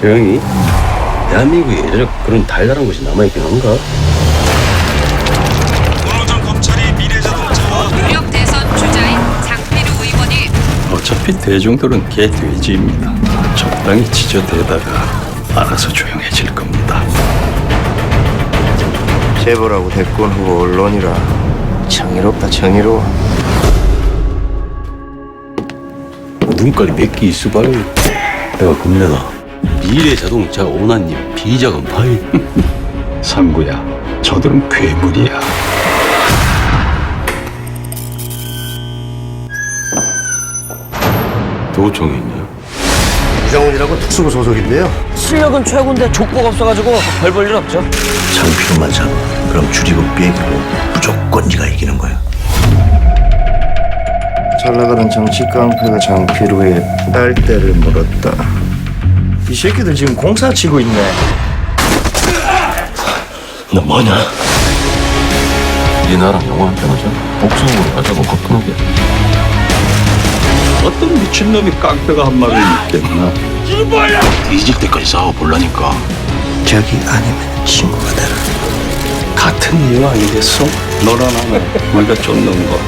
조용히 대한민국에 예전에 그런 달달한 곳이 남아있긴 한가? 오늘 전 검찰이 미래자동차와 유력 대선 주자인 장필우 의원이 어차피 대중들은 개돼지입니다. 적당히 지저대다가 알아서 조용해질 겁니다. 재벌하고 대권 후보 언론이라 정의롭다 정의로워 눈깔이 몇 개 있어봐요 내가 겁내다 미래 자동차 오나님 비자금 파일 상구야, 저들은 괴물이야. 도청에 있냐? 이상훈이라고 특수부 소속인데요 실력은 최고인데 족보가 없어가지고 별 볼 일 없죠. 장필호만 잡아 그럼 줄이고 빼기로 무조건 네가 이기는 거야 잘 나가는 정치 깡패가 장필호의 딸대를 물었다 이 새끼들 지금 공사 치고 있네 너 뭐냐? 네 나랑 영화 한편 하자 복수하고 가자고 화끈하게 어떤 미친놈이 깡패가 한 말을 믿겠나? 뒤질 때까지 싸워볼라니까 저기 아니면 친구가 되라 같은 이유 아니겠어? 너랑 나는 우리가 쫓는 거.